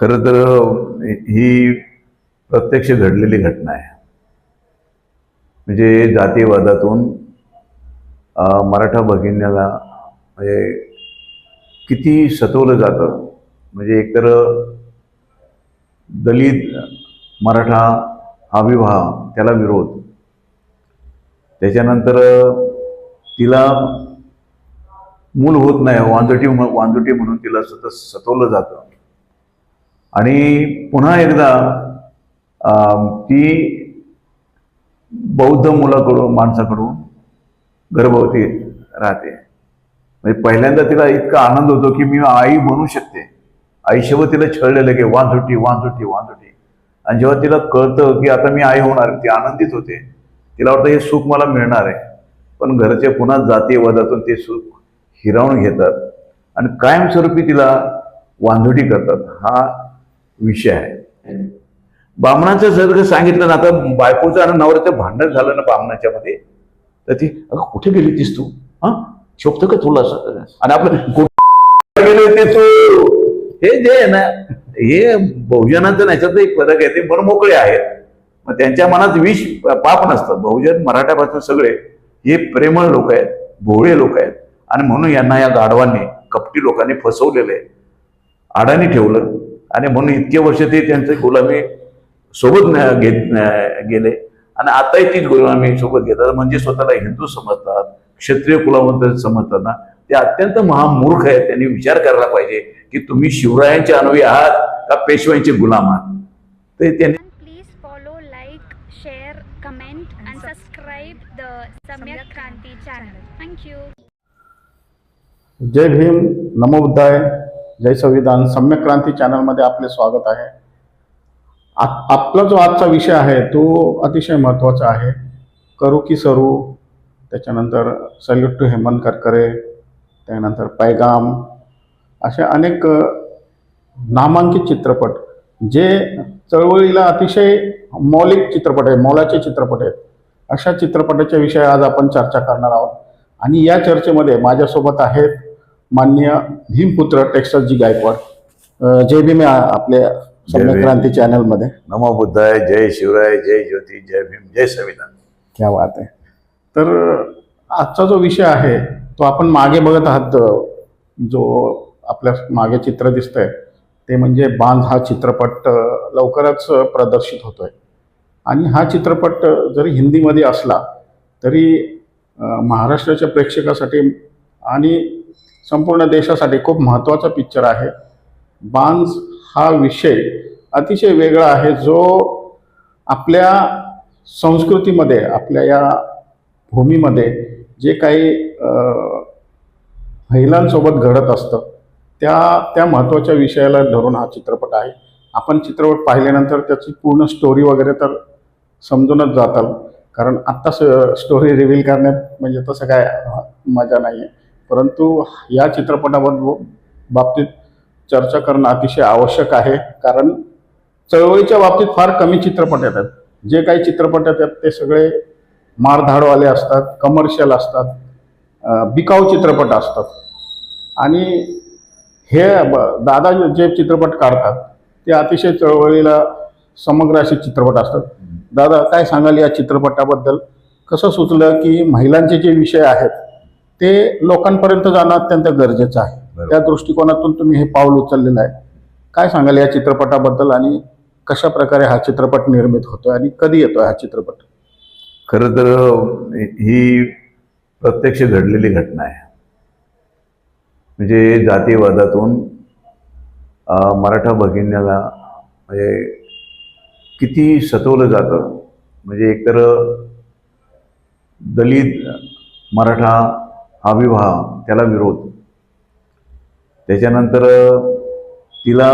खरं तर ही प्रत्यक्ष घडलेली घटना आहे. म्हणजे जातीयवादातून मराठा भगिनीला म्हणजे किती सतवलं जातं. म्हणजे एकतर दलित मराठा हा विवाह त्याला विरोध. त्याच्यानंतर तिला मूल होत नाही वांजोटी वांजोटी म्हणून तिला सतत सतवलं जातं. आणि पुन्हा एकदा ती बौद्ध मुलाकडून माणसाकडून गर्भवती राहते. म्हणजे पहिल्यांदा तिला इतका आनंद होतो की मी आई बनू शकते. आईशिवाय तिला छळलेलं की वांझोटी वांझोटी वांझोटी. आणि जेव्हा तिला कळतं की आता मी आई होणार ती आनंदित होते. तिला वाटतं हे सुख मला मिळणार आहे. पण घरचे पुन्हा जातीयवादातून ते सुख हिरावून घेतात. आणि कायमस्वरूपी तिला वांधुटी करतात. हा विषय आहे. बामणाचं जर सांगितलं ना आता बायकोचं आणि नवऱ्याचं भांडण झालं ना बामणाच्या मध्ये तर ती अगं कुठे गेली तीस तू? हा? शोभतं का तुला? असं आणि आपलं कुठे गेले ते तू? हे जे आहे ना हे बहुजनांचं याच्यात एक फरक आहे ते मनमोकळे आहेत. मग त्यांच्या मनात विष पाप नसतं. बहुजन मराठ्यापासून सगळे हे प्रेमळ लोक आहेत भोळे लोक आहेत. आणि म्हणून यांना या गाढवांनी कपटी लोकांनी फसवलेलं आहे. अडाणी ठेवलं. आणि म्हणून इतके वर्ष ते त्यांचे गुलामी सोबत न- घेत न- गेले. आणि आताही तीच गुलामी सोबत घेतात. म्हणजे स्वतःला हिंदू समजतात क्षत्रिय कुलावंत समजतात ना. ते अत्यंत महामूर्ख आहेत. त्यांनी विचार करायला पाहिजे की तुम्ही शिवरायांचे अनुयायी आहात का पेशव्यांचे गुलाम आहात? ते त्यांनी share, comment, and subscribe the Samyak Kranti channel. Thank you. जय भीम. नमो बुद्धाय. जय संविधान सम्यक क्रांती चॅनलमध्ये आपले स्वागत आहे. आपला जो आजचा विषय आहे तो अतिशय महत्त्वाचा आहे. करू की सरू त्याच्यानंतर सल्यूट टू हेमंत करकरे त्यानंतर पैगाम असे अनेक नामांकित चित्रपट जे चळवळीला अतिशय मौलिक चित्रपट आहे मोलाचे चित्रपट आहेत. अशा चित्रपटाच्या विषयी आज आपण चर्चा करणार आहोत. आणि या चर्चेमध्ये माझ्यासोबत आहेत माननीय भीमपुत्र टेक्स्टासजी गायकवाड अ, जय भीम या आपल्या सम्यक. क्रांती चॅनलमध्ये नमो बुद्धाय जय शिवराय जय ज्योती जय भीम जय संविधान क्या बात आहे. तर आजचा जो विषय आहे तो आपण मागे बघत आहात जो आपल्या मागे चित्र दिसतंय ते म्हणजे बांध हा चित्रपट लवकरच प्रदर्शित होतोय. आणि हा चित्रपट जरी हिंदीमध्ये असला तरी महाराष्ट्राच्या प्रेक्षकासाठी आणि संपूर्ण देशासाठी खूप महत्त्वाचा पिक्चर आहे. बांस हा विषय अतिशय वेगळा आहे. जो आपल्या संस्कृतीमध्ये आपल्या या भूमीमध्ये जे काही महिलांसोबत घडत असतं त्या त्या महत्त्वाच्या विषयाला धरून हा चित्रपट आहे. आपण चित्रपट पाहिल्यानंतर त्याची पूर्ण स्टोरी वगैरे तर समजूनच जाताल कारण आत्ता स्टोरी रिव्हील करण्यात म्हणजे तसं काय मजा नाही आहे परंतु या चित्रपटाबद्दल बाबतीत चर्चा करणं अतिशय आवश्यक आहे कारण चळवळीच्या बाबतीत फार कमी चित्रपट येतात. जे काही चित्रपट येतात ते सगळे मारधाडवाले असतात कमर्शियल असतात बिकाऊ चित्रपट असतात. आणि हे ब- दादा जे चित्रपट काढतात ते अतिशय चळवळीला समग्र असे चित्रपट असतात. दादा काय सांगाल या चित्रपटाबद्दल? कसं सुचलं की महिलांचे जे विषय आहेत ते लोकांपर्यंत जाणं अत्यंत गरजेचं आहे. त्या दृष्टिकोनातून तुम्ही हे पाऊल उचललेलं आहे. काय सांगाल या चित्रपटाबद्दल आणि कशा प्रकारे हा चित्रपट निर्मित होतोय आणि कधी येतोय हा चित्रपट? खरं तर ही प्रत्यक्ष घडलेली घटना आहे. म्हणजे जातीयवादातून अं, मराठा भगिनीला म्हणजे किती सतवलं जातं. म्हणजे एकतर दलित मराठा हा विवाह त्याला विरोध. त्याच्यानंतर तिला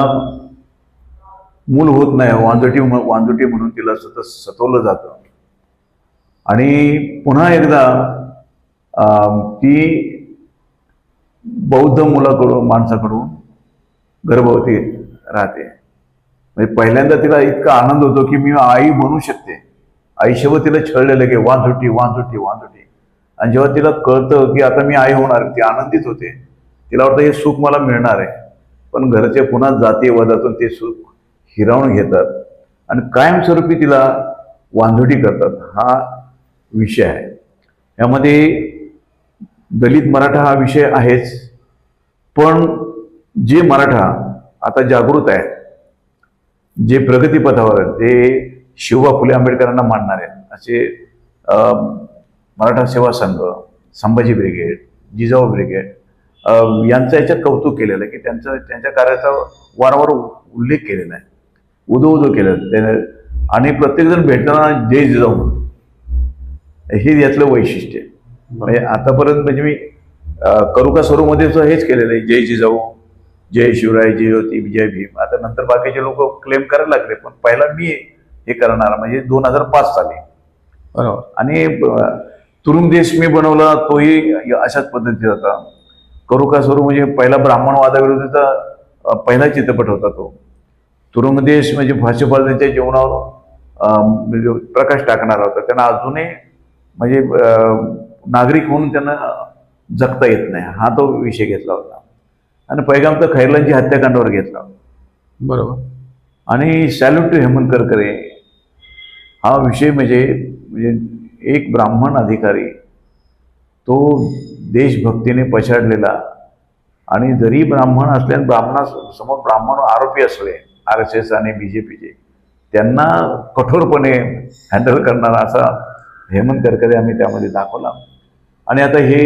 मूल होत नाही वांजटी वांजटी म्हणून तिला सतत सतवलं जातं. आणि पुन्हा एकदा ती बौद्ध मुलाकडून माणसाकडून गर्भवती राहते. म्हणजे पहिल्यांदा तिला इतका आनंद होतो की मी आई म्हणू शकते. आईशिवाय तिला छळलेलं की वांझोटी वांझोटी वांझोटी आणि जेव्हा तिला कळतं की आता मी आई होणार ती आनंदित होते. तिला वाटतं हे सुख मला मिळणार आहे. पण घरचे पुन्हा जातीवादातून ते सुख हिरावून घेतात आणि कायमस्वरूपी तिला वांधुटी करतात. हा विषय आहे. यामध्ये दलित मराठा हा विषय आहेच पण जे मराठा आता जागृत आहे जे प्रगतीपथावर आहेत, ते शिवबा फुले आंबेडकरांना मानणार आहेत असे मराठा सेवा संघ संभाजी ब्रिगेड जिजाऊ ब्रिगेड यांचं याच्यात कौतुक केलेलं आहे की त्यांचं त्यांच्या कार्याचा वारंवार उल्लेख केलेला आहे. उदो उदो केलं त्याने आणि प्रत्येकजण भेटताना जय जिजाऊ म्हणतो. हे यातलं वैशिष्ट्य आहे. म्हणजे आतापर्यंत म्हणजे मी अं, करू का स्वरूपमध्ये सुद्धा हेच केलेलं आहे. जय जिजाऊ जय शिवराय जय ज्योती जय भीम. आता नंतर बाकीचे लोक क्लेम करायला लागले पण पहिला मी हे करणार. म्हणजे दोन हजार पाच साली. बरोबर. आणि तुरुंग देश मी बनवला तोही अशाच पद्धतीचा होता. करू का स्वरूप म्हणजे पहिला ब्राह्मणवादाविरोधाचा पहिला चित्रपट होता तो. तुरुंग देश म्हणजे फाशीबाजांच्या जीवनावर म्हणजे प्रकाश टाकणारा होता. त्यांना अजूनही म्हणजे नागरिक म्हणून त्यांना जगता येत नाही. हा तो विषय घेतला होता. आणि पैगाम तर खैरलांची हत्याकांडावर घेतला. बरोबर. आणि सॅल्यूट टू हेमंत करकरे हा विषय म्हणजे म्हणजे एक ब्राह्मण अधिकारी तो देशभक्तीने पछाडलेला आणि जरी ब्राह्मण असल्याने ब्राह्मणासमोर ब्राह्मण आरोपी असले आर एस एस आणि बी जे पीचे त्यांना कठोरपणे हँडल करणारा असा हेमंत करकरे आम्ही त्यामध्ये दाखवला. आणि आता हे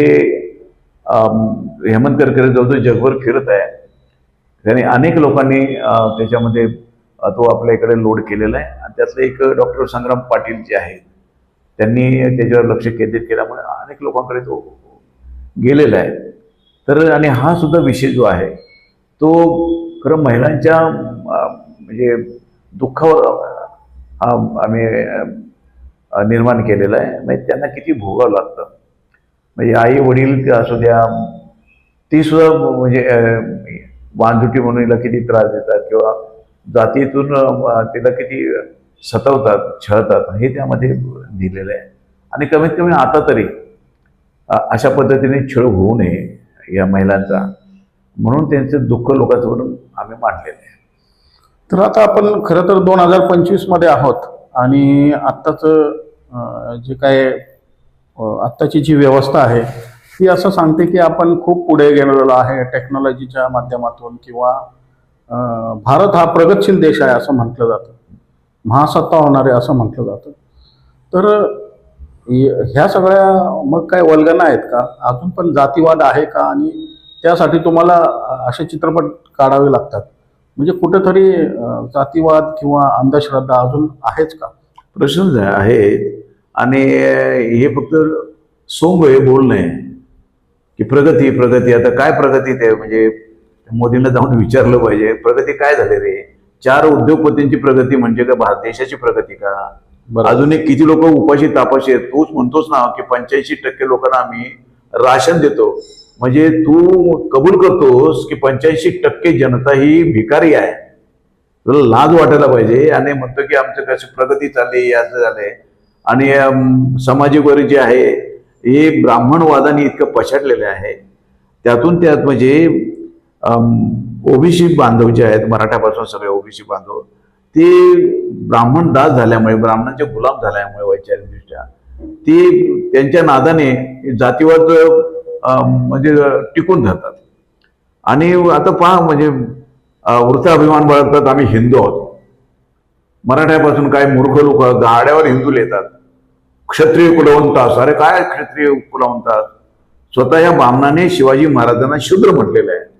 हेमंत करकरे जवळजवळ जगभर फिरत आहे. त्याने अनेक लोकांनी त्याच्यामध्ये तो आपल्या इकडे लोड केलेला आहे. आणि त्यातले एक डॉक्टर संग्राम पाटील जे आहेत त्यांनी त्याच्यावर लक्ष केंद्रित केल्यामुळे अनेक लोकांकडे तो गेलेला आहे. तर आणि हा सुद्धा विषय जो आहे तो खरं महिलांच्या म्हणजे दुःखावर आम्ही निर्माण केलेला आहे. म्हणजे त्यांना किती भोगावं लागतं. म्हणजे आई वडील असू द्या ती सुद्धा म्हणजे अं, म्हणून किती त्रास देतात किंवा जातीतून तिला किती सतवतात छळतात हे त्यामध्ये दिलेलं आहे. आणि कमीत कमी आता तरी अशा पद्धतीने छळ होऊ नये या महिलांचा. म्हणून त्यांचं दुःख लोकांसमोर आम्ही मांडलेलं आहे. तर आता आपण खरं तर दोन हजार पंचवीसमध्ये आहोत आणि आत्ताचं जे काय आत्ताची जी व्यवस्था आहे ती असं सांगते की आपण खूप पुढे गेलेलो आहे टेक्नॉलॉजीच्या माध्यमातून किंवा भारत हा प्रगतशील देश आहे असं म्हटलं जातं. महासत्ता होणार आहे असं म्हटलं जातं. तर ह्या सगळ्या मग काय वल्गना आहेत का? अजून पण जातीवाद आहे का? आणि त्यासाठी तुम्हाला असे चित्रपट काढावे लागतात. म्हणजे कुठेतरी जातीवाद किंवा अंधश्रद्धा अजून आहेच का? प्रश्न आहे आणि हे फक्त सोंग हे बोलणं आहे. की प्रगती प्रगती आता काय प्रगती ते म्हणजे मोदींना जाऊन विचारलं पाहिजे प्रगती काय झाली रे? चार उद्योगपतींची प्रगती म्हणजे का भारत देशाची प्रगती का? अजून एक किती लोक उपाशी तापाशी आहेत तूच म्हणतोस ना की पंच्याऐंशी टक्के लोकांना आम्ही राशन देतो. म्हणजे तू कबूल करतोस की पंच्याऐंशी टक्के जनता ही भिकारी आहे. तुला लाज वाटायला पाहिजे. आणि म्हणतो की आमचं कशी प्रगती चालली असं झालंय. आणि सामाजिक वर्ग जे आहे हे ब्राह्मणवादाने इतकं पछाडलेले आहे. त्यातून त्यात म्हणजे ओबीसी बांधव जे आहेत मराठ्यापासून सगळे ओबीसी बांधव ते ब्राह्मण दास झाल्यामुळे ब्राह्मणांचे गुलाम झाल्यामुळे वैचारिकदृष्ट्या ते त्यांच्या नादाने जातीवाद म्हणजे टिकून धरतात. आणि आता पहा म्हणजे अं, वृत्ताभिमान बाळगतात आम्ही हिंदू आहोत. मराठ्यापासून काय मूर्ख लोक गाड्यावर हिंदू लिहितात. क्षत्रिय कुलवंतास अरे काय क्षत्रिय कुलवंतास? स्वतः या ब्राह्मणाने शिवाजी महाराजांना शूद्र म्हटलेलं आहे.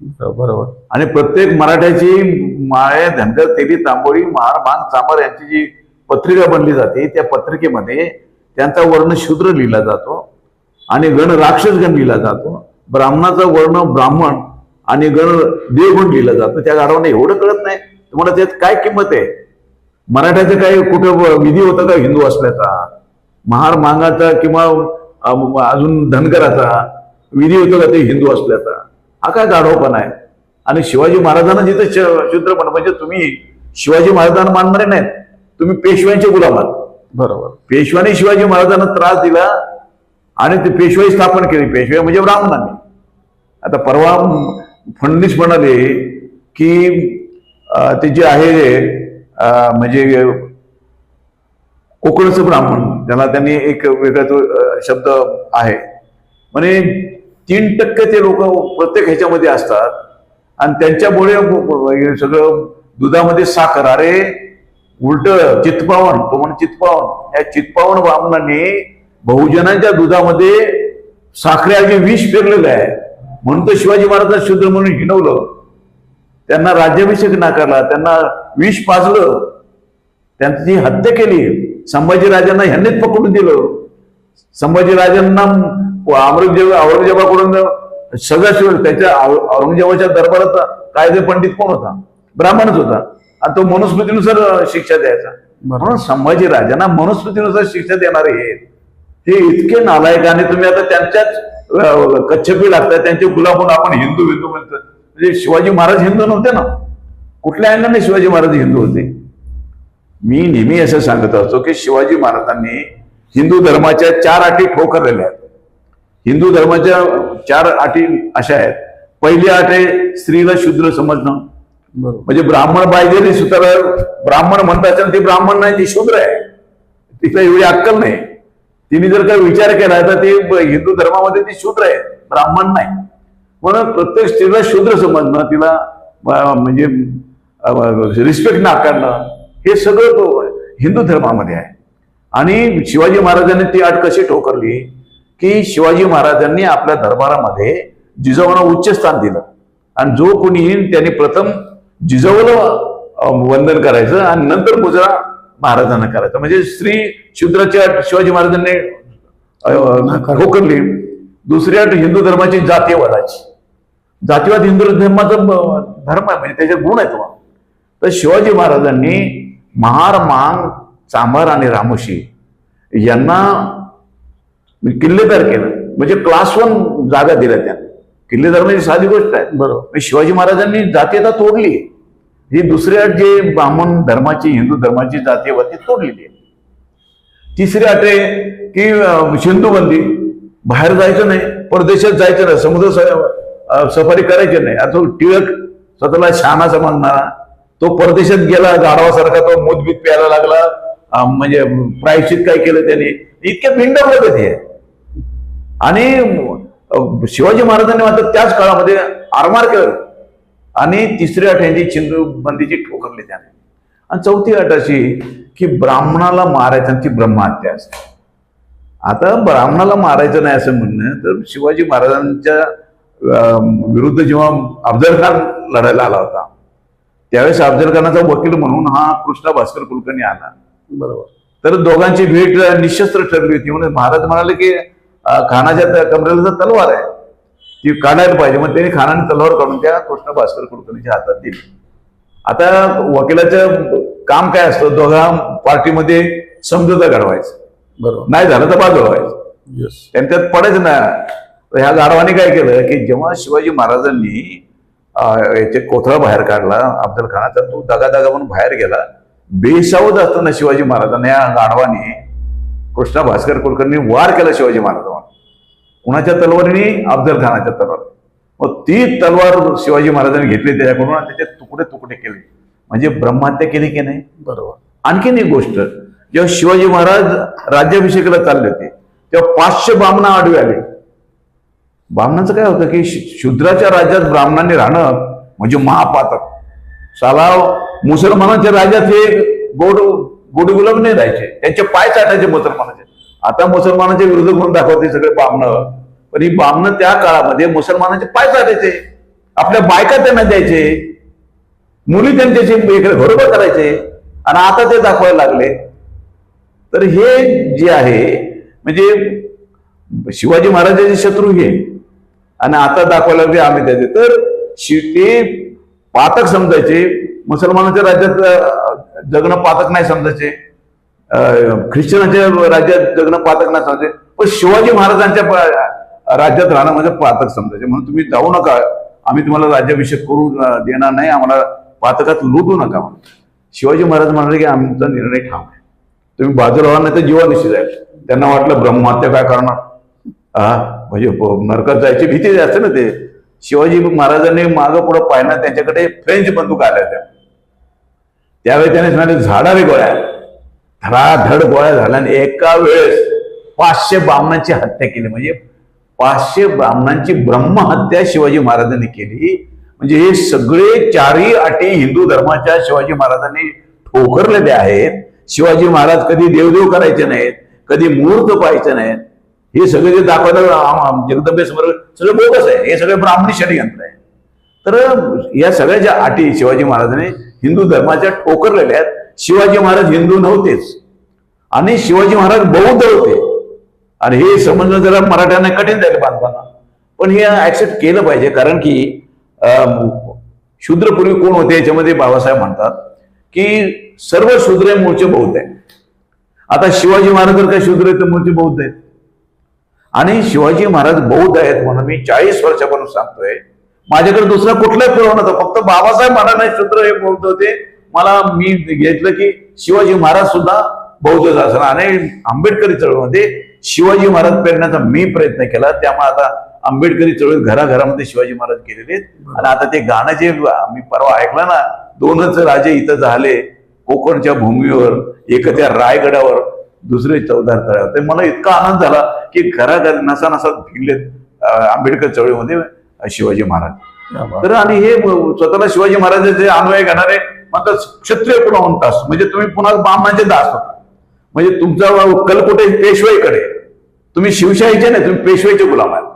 बरोबर. आणि प्रत्येक मराठ्याची माळे धनगर तेली तांबोळी महार मांग चांबर यांची जी पत्रिका बनली जाते त्या पत्रिकेमध्ये त्यांचा वर्ण शूद्र लिहिला जातो आणि गण राक्षस गण लिहिला जातो. ब्राह्मणाचा वर्ण ब्राह्मण आणि गण देवगुण लिहिला जातो. त्या गाढवांना एवढं कळत नाही. तुम्हाला त्यात काय किंमत आहे? मराठ्याचं काय कुठं विधी होता का हिंदू असल्याचा? महार मांगाचा किंवा अजून धनगराचा विधी होतो का ते हिंदू असल्याचा? हा काय गाढवपणा आहे? आणि शिवाजी महाराजांना जिथे शूद्रपण म्हणजे तुम्ही शिवाजी महाराजांना मानणारे नाहीत. तुम्ही पेशव्यांचे गुलाम आहात. बरोबर. पेशव्याने शिवाजी महाराजांना त्रास दिला आणि ते पेशवाई स्थापन केली. पेशवे म्हणजे ब्राह्मणांनी आता परवा फडणवीस म्हणाले की ते जे आहे म्हणजे कोकणचं ब्राह्मण त्याला त्यांनी एक वेगळा शब्द आहे. म्हणजे तीन टक्के ते लोक प्रत्येक ह्याच्यामध्ये असतात. आणि त्यांच्यामुळे सगळं दुधामध्ये साखर. अरे उलट चितपावन तो म्हण चितपावन. या चितपावन ब्राह्मणाने बहुजनांच्या दुधामध्ये साखरेचे विष पेरलेलं आहे. म्हणून तर शिवाजी महाराजांना शूद्र म्हणून हिनवलं त्यांना राज्याभिषेक नाकारला त्यांना विष पाजलं. त्यांची हत्या केली संभाजीराजांना ह्यांनीच पकडून दिलं. संभाजीराजांना औरंगजेब औरंगजेबाकडून सगळं शिव त्याच्या औरंगजेबाच्या दरबारात कायदे पंडित कोण होता? ब्राह्मणच होता. आणि तो मनुस्मृतीनुसार शिक्षा द्यायचा. म्हणून संभाजीराजांना मनुस्मृतीनुसार शिक्षा देणारे हे. ते इतके नालायक आणि तुम्ही आता त्यांच्याच कच्छपी लागतात त्यांचे म्हणून आपण हिंदू हिंदू म्हणतो. म्हणजे शिवाजी महाराज हिंदू नव्हते ना? कुठल्या अंगाने शिवाजी महाराज हिंदू होते? मी नेहमी असं सांगत असतो की शिवाजी महाराजांनी हिंदू धर्माच्या चार अटी ठोकरलेल्या आहेत. हिंदू धर्माच्या चार अटी अशा आहेत. पहिली अट आहे स्त्रीला शूद्र समजणं. म्हणजे ब्राह्मण पाहिजे सुतार ब्राह्मण म्हणत असेल ती ब्राह्मण नाही ती शूद्र आहे. तिला एवढी अक्कल नाही. तिने जर काही विचार केला तर ती हिंदू धर्मामध्ये ती शूद्र आहे ब्राह्मण नाही. म्हणून प्रत्येक स्त्रीला शूद्र समजणं तिला म्हणजे रिस्पेक्ट नाकारणं हे सगळं तो हिंदू धर्मामध्ये आहे. आणि शिवाजी महाराजांनी ती अट कशी ठोकरली? की शिवाजी महाराजांनी आपल्या दरबारामध्ये जिजाऊला उच्च स्थान दिलं. आणि जो कोणी येईल त्यांनी प्रथम जिजाऊला वंदन करायचं आणि नंतर मुजरा महाराजांना करायचं. म्हणजे स्त्री शुद्राची अट शिवाजी महाराजांनी ठोकरली दुसरी अट हिंदू धर्माची जातीयवादाची. जातीवाद हिंदू धर्माचा धर्म आहे म्हणजे त्याचे गुण आहेत तर शिवाजी महाराजांनी महार मांग चांभार आणि रामोशी यांना किल्लेदार केलं. म्हणजे क्लास वन जागा दिल्या त्यांना किल्लेदार म्हणजे साधी गोष्ट आहे. बरोबर. शिवाजी महाराजांनी जातीयता तोडली. ही दुसरी अट जे ब्राह्मण धर्माची हिंदू धर्माची जातीयवाद ती तोडलेली आहे. तिसरी अट आहे की सिंधुबंदी बाहेर जायचं नाही. परदेशात जायचं नाही. समुद्र सफारी करायची नाही. आता टिळक स्वतःला शहाणा समजणारा. तो परदेशात गेला गाढवासारखा तो मुदबीत प्यायला लागला. म्हणजे प्रायश्चित काय केलं त्याने. इतके भिंडवलं ते आणि शिवाजी महाराजांनी मात्र त्याच काळामध्ये आरमार केलं. आणि तिसरी अट यांची चिंदू बंदीची ठोकरली त्याने. आणि चौथी अट अशी की ब्राह्मणाला मारायचं ती ब्रह्महत्या असते. आता ब्राह्मणाला मारायचं नाही असं म्हणणं तर शिवाजी महाराजांच्या विरुद्ध जेव्हा अफजल खान लढायला आला होता त्यावेळेस अफजल खानाचा वकील म्हणून हा कृष्णा भास्कर कुलकर्णी आला. बरोबर. तर दोघांची भेट निशस्त्र ठरली होती. म्हणून महाराज म्हणाले की खानाच्या कमरेला तर तलवार आहे ती काढायला पाहिजे. मग त्यांनी खानाने तलवार काढून त्या कृष्ण भास्कर कुलकर्णीच्या हातात दिली. आता वकिलाचं काम काय असतं? दोघा पार्टीमध्ये समझोता घडवायचं. बरोबर. नाही झालं तर बाजूला व्हायचं. त्यात पडायचं ना. तर ह्या गाढवाने काय केलं की जेव्हा शिवाजी महाराजांनी याचे कोथळा बाहेर काढला अफजल खानाचा तो दगा दगा म्हणून बाहेर गेला बेसावध असताना शिवाजी महाराजांना या गाढवाने कृष्णा भास्कर कुलकर्णी वार केला शिवाजी महाराजांवर. कुणाच्या तलवारीने? अफजल खानाच्या तलवार मग ती तलवार शिवाजी महाराजांनी घेतली त्याच्याकडून आणि त्याचे तुकडे तुकडे केले. म्हणजे ब्रह्महत्या केली की नाही? बरोबर. आणखीन एक गोष्ट जेव्हा शिवाजी महाराज राज्याभिषेकाला चालले होते तेव्हा पाचशे बामणा आडवे आले. बामणाचं काय होतं की शूद्राच्या राज्यात ब्राह्मणांनी राहणं म्हणजे महापातक. साला मुसलमानाच्या राज्यात हे गोड गोडी गुलाब नाही राहायचे त्यांचे पाय चाटायचे मुसलमानाचे. आता मुसलमानाच्या विरुद्ध म्हणून दाखवते सगळे बामणं. पण ही बामणं त्या काळामध्ये मुसलमानाचे पाय चाटायचे. आपल्या बायका त्यांना द्यायचे. मुली त्यांच्याशी इकडे घरोबर करायचे. आणि आता ते दाखवायला लागले. तर हे जे आहे म्हणजे शिवाजी महाराजांचे शत्रू हे. आणि आता दाखवायला आम्ही त्याचे. तर शि- ते पातक समजायचे. मुसलमानाच्या राज्यात जगणं पातक नाही समजायचे. अं, ख्रिश्चनाच्या राज्यात जगणं पातक नाही समजायचे. पण शिवाजी महाराजांच्या राज्यात राहणं म्हणजे पातक समजायचे. म्हणून तुम्ही जाऊ नका. आम्ही तुम्हाला राज्याभिषेक करू देणार नाही. आम्हाला पातकात लुटू नका म्हणून. शिवाजी महाराज म्हणाले की आमचा निर्णय ठाम आहे. तुम्ही बाजूला व्हा नाही तर जीवानिशी जाईल त्यांना वाटलं ब्रह्महत्या काय करणार? हा म्हणजे नरकात जायची भीती असते ना ते. शिवाजी महाराजांनी मागं पुढं पाहिलं त्यांच्याकडे फ्रेंच बंदूक आल्या होत्या. त्यावेळी त्याने सांगितलं झाडावे गोळ्या. धडाधड गोळ्या झाल्या आणि एका वेळेस पाचशे ब्राह्मणांची हत्या केली. म्हणजे पाचशे ब्राह्मणांची ब्रह्महत्या शिवाजी महाराजांनी केली. म्हणजे हे सगळे चारही अटी हिंदू धर्माच्या शिवाजी महाराजांनी ठोकरलेले आहेत. शिवाजी महाराज कधी देवदेव करायचे नाहीत कधी मुहूर्त पाहायचे नाहीत. हे सगळे जे दाखवलं जगदंबेसमोर सगळं बोगस आहे हे सगळे ब्राह्मणी षडयंत्र आहे तर या सगळ्या ज्या अटी शिवाजी महाराजांनी हिंदू धर्माच्या ठोकरलेल्या आहेत शिवाजी महाराज हिंदू नव्हतेच. आणि शिवाजी महाराज बौद्ध होते. आणि हे समजणं जरा मराठ्यांना कठीण झालं बांधवांना पण हे ऍक्सेप्ट केलं पाहिजे कारण की शूद्रपूर्वी कोण होते याच्यामध्ये बाबासाहेब म्हणतात की सर्व शूद्र मूळचे बौद्ध आहेत. आता शिवाजी महाराज जर काय शूद्र आहेत तर मूळचे बौद्ध आहेत. आणि शिवाजी महाराज बौद्ध आहेत म्हणून मी चाळीस वर्षापासून सांगतोय माझ्याकडे दुसरा कुठलाही पुरावा नव्हता. फक्त बाबासाहेब नाही शूद्र हे बौद्ध होते. मला मी घेतलं की शिवाजी महाराज सुद्धा बौद्ध असणार आणि आंबेडकरी चळवळीमध्ये शिवाजी महाराज पेरण्याचा मी प्रयत्न केला. त्यामुळे आता आंबेडकरी चळवळीत घराघरामध्ये शिवाजी महाराज गेलेले आहेत. आणि आता ते गाणं जे मी परवा ऐकलं ना दोनच राजे इथं झाले कोकणच्या भूमीवर एक त्या रायगडावर दुसरे चौदार तळ्यावर. ते मला इतका आनंद झाला की घराघर नसा नसा भिडलेत आंबेडकर चळवळीमध्ये. शिवाजी महाराज. तर आणि हे स्वतःला शिवाजी महाराजांचे अन्वय घेणारे म्हणतात क्षत्रिय पुन्हा म्हणतात. म्हणजे तुम्ही पुन्हा ब्राह्मणांचे दास होता. म्हणजे तुमचा कल कुठे? पेशवाईकडे तुम्ही शिवशाहीचे नाही तुम्ही पेशवाईचे गुलाम आहात.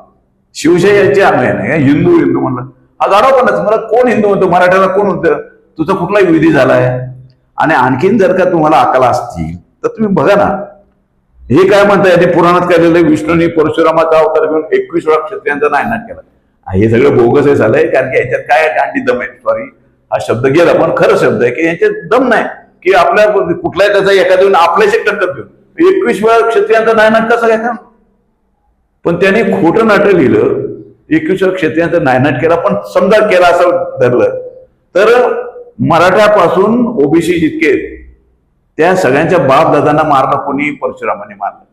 शिवशाहीचे अन्वय नाही. हिंदू हिंदू म्हणलं. हा गाडोपणच मला कोण हिंदू म्हणतो? मराठ्याला कोण म्हणतं? तुझा कुठलाही विधी झालाय. आणि आणखीन जर का तुम्हाला अकला असतील तर तुम्ही बघा ना. हे काय म्हणताय? ते पुराणात काय लिहिलंय? विष्णूने परशुरामाचा अवतार घेऊन एकवीस वेळा क्षत्रियांचा नायनाट केला. हे सगळं बोगस आहे झालंय कारण की याच्यात काय दांडी दम आहे सॉरी हा शब्द गेला पण खरं शब्द आहे की याच्यात दम नाही. की आपल्या कुठलाही त्याचा एखाद्या आपल्याशी टक्कर देऊन एकवीस वेळा क्षत्रियांचा नायनाट कसा घ्यायचा पण त्याने खोटं नाटक लिहिलं एकवीस वेळा क्षत्रियांचा नायनाट केला पण समजा केला असं धरलं. तर मराठ्यापासून ओबीसी जितके आहेत, त्या सगळ्यांच्या बाप दादांना मारलं कोणी परशुरामाने मारलं.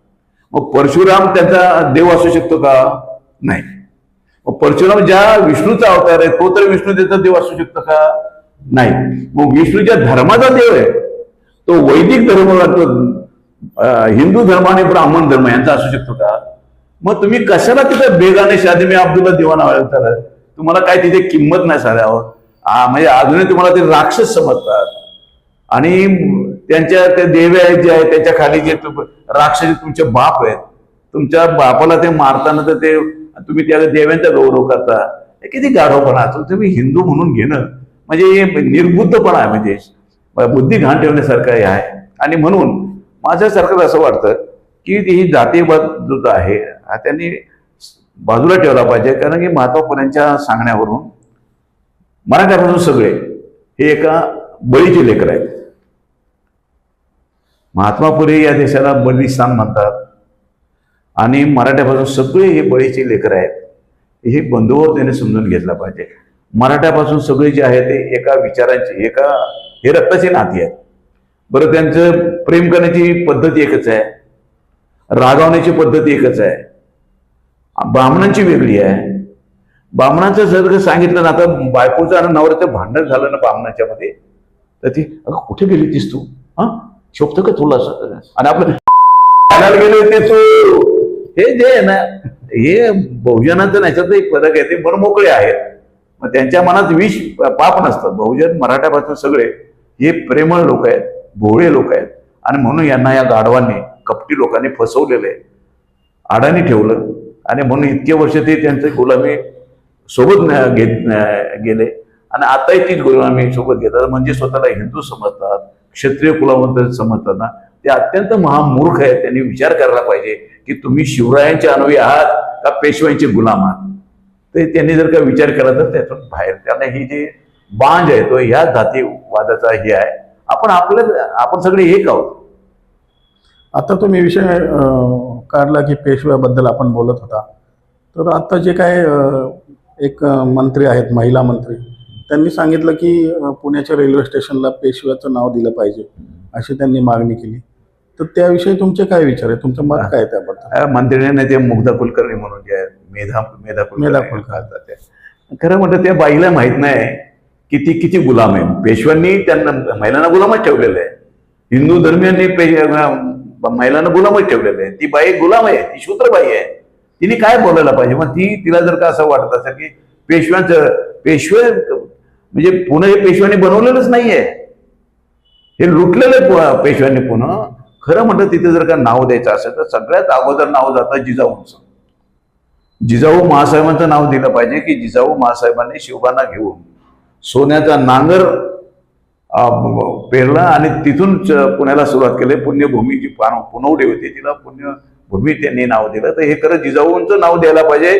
मग परशुराम त्यांचा देव असू शकतो का? नाही. मग परशुराम ज्या विष्णूचा अवतार आहे तो तर विष्णू त्याचा देव असू शकतो का? नाही. मग विष्णूच्या धर्माचा देव आहे तो वैदिक धर्म हिंदू धर्म आणि ब्राह्मण धर्म यांचा असू शकतो का? मग तुम्ही कशाला तिथे बेगाने शादी मी अब्दुल्ला दिवाना व्हायला तुम्हाला काय तिथे किंमत नाही साध्यावर म्हणजे अजूनही तुम्हाला ते राक्षस समजतात. आणि त्यांच्या त्या देव्या आहेत जे आहेत त्याच्याखाली जे राक्षस तुमचे बाप आहेत. तुमच्या बापाला ते मारताना तर ते तुम्ही त्या देव्यांचा गौरव करता हे किती गाढवपणा असतो. तुम्ही हिंदू म्हणून घेणं म्हणजे हे निर्बुद्धपणा आहे म्हणजे. बुद्धी घाण ठेवण्यासारखं हे आहे. आणि म्हणून माझ्यासारखं असं वाटतं की ही जातीवाद जो आहे हा त्यांनी बाजूला ठेवला पाहिजे. कारण की महात्मा फुल्यांच्या सांगण्यावरून मराठ्यापासून सगळे हे एका बळीचे लेकर आहेत. महात्मा फुले या देशाला बलिस्तान म्हणतात. आणि मराठ्यापासून सगळे हे बळीचे लेकर आहेत. हे बंधूवर त्याने समजून घेतला पाहिजे. मराठ्यापासून सगळे जे आहे ते एका विचारांचे एका हे रक्ताचे नाती आहेत. बरं त्यांचं प्रेम करण्याची पद्धत एकच आहे. रागावण्याची पद्धत एकच आहे. ब्राह्मणांची वेगळी आहे. ब्राह्मणांचं जर सांगितलं ना आता बायकोचं आणि नवऱ्याचं भांडण झालं ना ब्राह्मणाच्या मध्ये तर ती अगं कुठे गेली तीस तू? हा? शोभतं का तुला असं? आणि आपलं गेले ते तू. हे जे आहे ना हे बहुजनाचं याच्यात एक फरक आहे ते मोकळे आहेत. मग त्यांच्या मनात विष पाप नसतं. बहुजन मराठ्यापासून सगळे हे प्रेमळ लोक आहेत भोळे लोक आहेत. आणि म्हणून यांना या गाढवांनी कपटी लोकांनी फसवलेलं आहे. अडाणी ठेवलं. आणि म्हणून इतके वर्ष ते त्यांचे गुलामी सोबत घेत गेले. आणि आताही तीच गुलामी सोबत घेतात. म्हणजे स्वतःला हिंदू समजतात क्षत्रिय कुलावंत समजतात ना. ते अत्यंत महामूर्ख आहेत. त्यांनी विचार करायला पाहिजे. की तुम्ही शिवरायांचे अन्वयी आहात का पेशव्यांचे गुलाम आहात? ते त्यांनी जर का विचार केला तर त्यातून बाहेर त्यांना ही जी बांज आहे तो ह्या जातीवादाचा हे आहे. आपण आपलं आपण सगळे एक आहोत. आता तुम्ही विषय काढला की पेशव्याबद्दल आपण बोलत होता. तर आता जे काय एक मंत्री आहेत महिला मंत्री त्यांनी सांगितलं की पुण्याच्या रेल्वे स्टेशनला पेशव्याचं नाव दिलं पाहिजे अशी त्यांनी मागणी केली. तर त्याविषयी तुमचे काय विचार आहे तुमचं मत काय त्याबद्दल? अ, मंत्रिणे ते मुग्धा कुलकर्णी म्हणून जे आहे, मेधा मेधा मेधा कुलकर्णी. कुलकर्णी. खासदार ते. खरं म्हटलं त्या बाईला माहीत नाही की ती किती गुलाम आहे. पेशव्यांनी त्यांना महिलांना गुलामच ठेवलेलं आहे. हिंदू धर्मियांनी पे- अं, महिलांना गुलामच ठेवलेलं आहे. ती बाई गुलाम आहे ती शूद्रबाई आहे. तिने काय बोलायला पाहिजे? मग ती तिला जर का असं वाटत असेल की पेशव्यांचं पेशवे म्हणजे पुणे हे पेशव्यांनी बनवलेलंच नाहीये. हे लुटलेलं पु- पेशव्यांनी पुन्हा खरं म्हटलं तिथे जर का नाव द्यायचं असेल तर सगळ्यात अगोदर नाव जातं जिजाऊंचं जिजाऊ महासाहेबांचं नाव दिलं पाहिजे की जिजाऊ महासाहेबांनी शिवबांना घेऊन सोन्याचा नांगर पेरला आणि तिथून च- पुण्याला सुरुवात केली. पुण्यभूमी जी पान पुनवडी होती तिला पुण्यभूमी त्यांनी नाव दिलं. तर हे खरं जिजाऊंचं नाव द्यायला पाहिजे.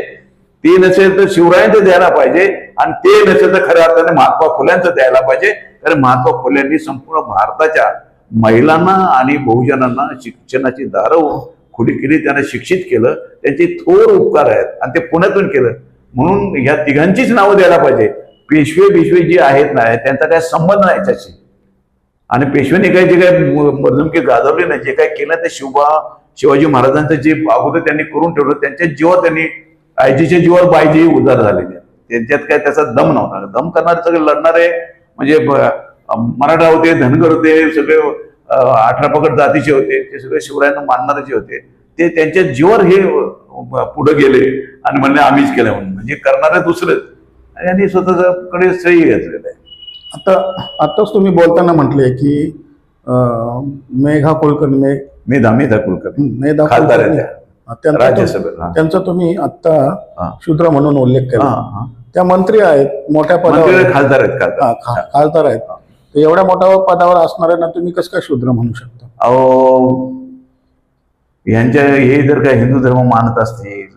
ते नसेल तर शिवरायांचं द्यायला पाहिजे आणि ते नसेल तर खऱ्या अर्थाने महात्मा फुल्यांचं द्यायला पाहिजे. कारण महात्मा फुल्यांनी संपूर्ण भारताच्या महिलांना आणि बहुजनांना शिक्षणाची दारं खुली केली त्यांना शिक्षित केलं त्यांचे थोर उपकार आहेत. आणि ते पुण्यातून केलं. म्हणून ह्या तिघांचीच नावं द्यायला पाहिजे. पेशवे बिशवे जे आहेत ना त्यांचा काय संबंध नाही याच्याशी आणि पेशव्यांनी काय जे काय मधुमकी गाजवले नाही जे काय केलं ते शिवबा शिवाजी महाराजांचं जे अगोदर त्यांनी करून ठेवलं त्यांच्या जीवावर त्यांनी आयजीच्या जीवावर बायजी उदार झालेले त्यांच्यात काय त्याचा दम नव्हता. दम करणारे सगळे लढणारे म्हणजे मराठा होते धनगर होते सगळे अं, अठरा पकड जातीचे होते ते सगळे शिवरायांना मानणारे जे होते. ते त्यांच्या जीवावर हे पुढे गेले आणि म्हणले आम्हीच केलं म्हणून. म्हणजे करणारे दुसरेच आणि यांनी स्वतःकडे श्रेय घेतलेलं आहे. आता आताच तुम्ही बोलताना म्हटले की मेघा कुलकर्णी मे- मेधा मेधा कुलकर्णी. मेधा खासदार आहेत कुलकर्णी राज्यसभेत, त्यांचा तुम्ही आता हा. शूद्र म्हणून उल्लेख केला. त्या मंत्री आहेत मोठ्या पदावर खासदार आहेत खासदार. आहेत. तर एवढ्या मोठ्या पदावर असणाऱ्यांना तुम्ही कसं काय शूद्र म्हणू शकता? अहो यांच्या हे जर काय हिंदू धर्म मानत असतील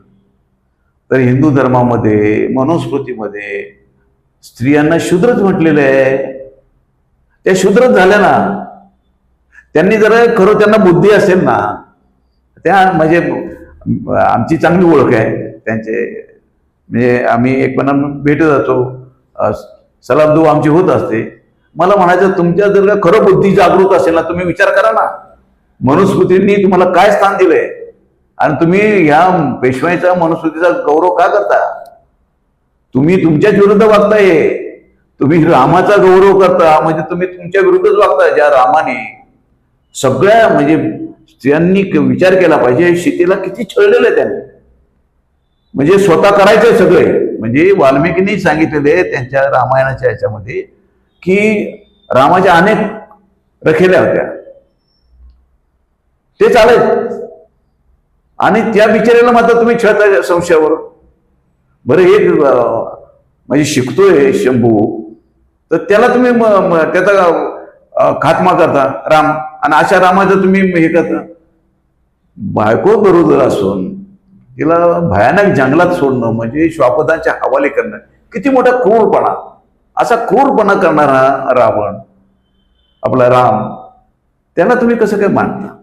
तर हिंदू धर्मामध्ये मनुस्मृतीमध्ये स्त्रियांना शूद्रच म्हटलेलं आहे. त्या शूद्रच झाल्या ना. त्यांनी जर खरं त्यांना बुद्धी असेल ना त्या म्हणजे आमची चांगली ओळख आहे त्यांचे. म्हणजे आम्ही एकमेकांना भेटत जातो सलाम सलामदू आमची होत असते. मला म्हणायचं तुमच्या जर का खरं बुद्धी जागृत असेल ना तुम्ही विचार करा ना. मनुस्मृतींनी तुम्हाला काय स्थान दिलंय? आणि तुम्ही ह्या पेशवाईचा मनुस्मृतीचा गौरव का करता? तुम्ही तुमच्याच विरुद्ध वागताय. तुम्ही रामाचा गौरव करता म्हणजे तुम्ही तुमच्या विरुद्धच वागता ज्या रामाने सगळ्या म्हणजे स्त्रियांनी विचार केला पाहिजे. शेतीला किती छळलेलं आहे त्यांनी. म्हणजे स्वतः करायचंय सगळे. म्हणजे वाल्मिकींनी सांगितलेले त्यांच्या रामायणाच्या याच्यामध्ये की रामाच्या अनेक रखेल्या होत्या. ते चालत आणि त्या बिचाऱ्याला मात्र तुम्ही छळता संशयावर. बरं एक म्हणजे शिकतोय शंभू. तर त्याला तुम्ही त्याचा खात्मा करता राम. आणि अशा रामाचं तुम्ही हे करता. बायको बरोबर असून तिला भयानक जंगलात सोडणं म्हणजे श्वापदांच्या हवाले करणं किती मोठा क्रूरपणा. असा क्रूरपणा करणारा रावण आपला राम त्याला तुम्ही कसं काय मानता?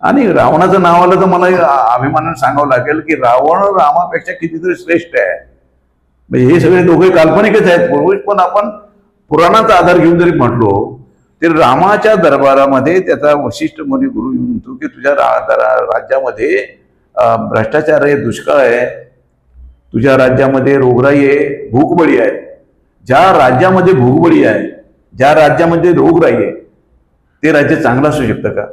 आणि रावणाचं नाव आलं तर मला अभिमानाने सांगावं लागेल की रावण रामापेक्षा कितीतरी श्रेष्ठ आहे. म्हणजे हे सगळे दोघे काल्पनिकच आहेत. पूर्वी पण आपण पुराणाचा आधार घेऊन जरी म्हटलो तरी रामाच्या दरबारामध्ये त्याचा वशिष्ठ मुनी गुरु म्हणतो की तुझ्या रा- दरा- राज्यामध्ये भ्रष्टाचार आहे दुष्काळ आहे. तुझ्या राज्यामध्ये रोगराई आहे भूकबळी आहे. ज्या राज्यामध्ये भोगबळी आहे ज्या राज्यामध्ये रोगराई आहे ते राज्य चांगलं असू शकतं का?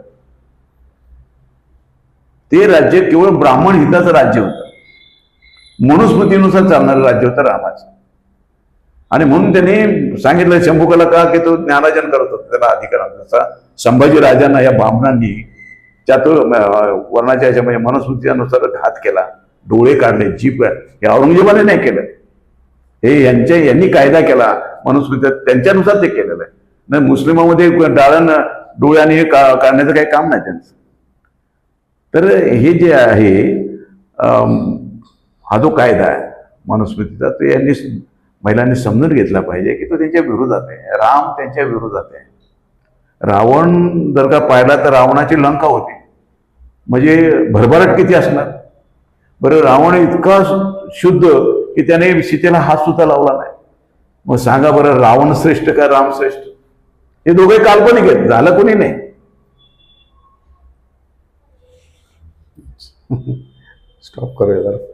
ते राज्य केवळ ब्राह्मण हिताचं राज्य होतं. मनुस्मृतीनुसार चालणारं राज्य होतं रामाचं. आणि म्हणून त्यांनी सांगितलं शंभूकला का की तो ज्ञानार्जन करत होता त्याला अधिकारांचा संभाजी राजांना या ब्राह्मणांनी त्या तो वर्णाच्या ह्याच्यामध्ये मनुस्मृतीनुसार घात केला डोळे काढले जीप हे औरंगजेबाने नाही केलं. हे यांच्या यांनी कायदा केला मनुस्मृती त्यांच्यानुसार ते केलेलं आहे. नाही मुस्लिमामध्ये डाळण डोळ्याने हे का काढण्याचं काही काम नाही त्यांचं. तर हे जे आहे हा जो कायदा आहे मनुस्मृतीचा तो यांनी महिलांनी समजून घेतला पाहिजे की तो त्यांच्या विरोधात आहे. राम त्यांच्या विरोधात आहे. रावण जर का पाहिला तर रावणाची लंका होती. म्हणजे भरभराट किती असणार? बरं रावण इतका शुद्ध की त्याने सीतेला हात सुद्धा लावला नाही. मग सांगा बरं रावण श्रेष्ठ का राम श्रेष्ठ? हे दोघे काल्पनिक आहेत झालं कोणी नाही. स्टॉप करूया जरा.